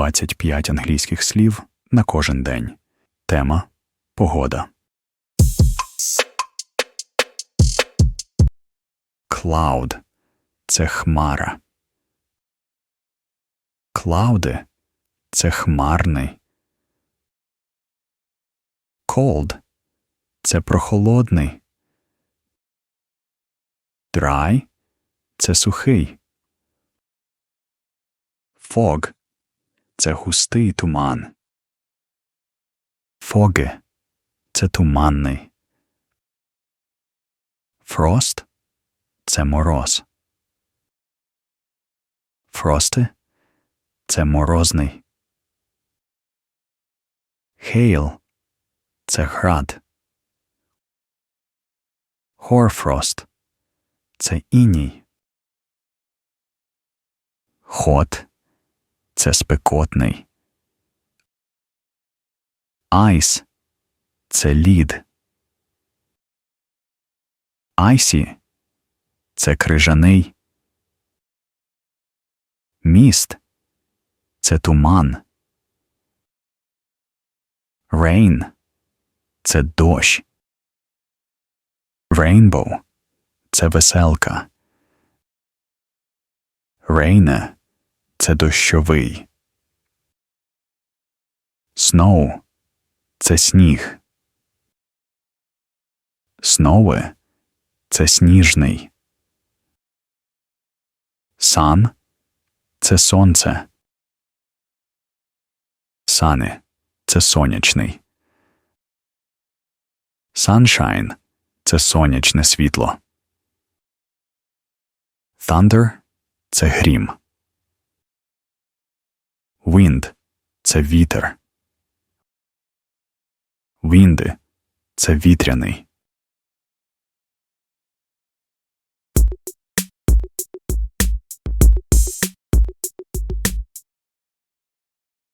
25 англійських слів на кожен день. Тема Погода. Cloud – це хмара. Клауди – це хмарний. Cold – це прохолодний. Dry – це сухий. Fog – це густий туман. Foggy – це туманний. Frost – це мороз. Frosty – це морозний. Hail – це град. Hoarfrost – це іній. Hot – це спекотний. Ice – це лід. Icy – це крижаний. Міст – це туман. Rain – це дощ. Rainbow – це веселка. Rainy – це дощовий. Snow – це сніг. Snowy – це сніжний. Sun – це сонце. Sunny – це сонячний. Sunshine – це сонячне світло. Thunder – це грім. Wind – це вітер. Вінди – це вітряний.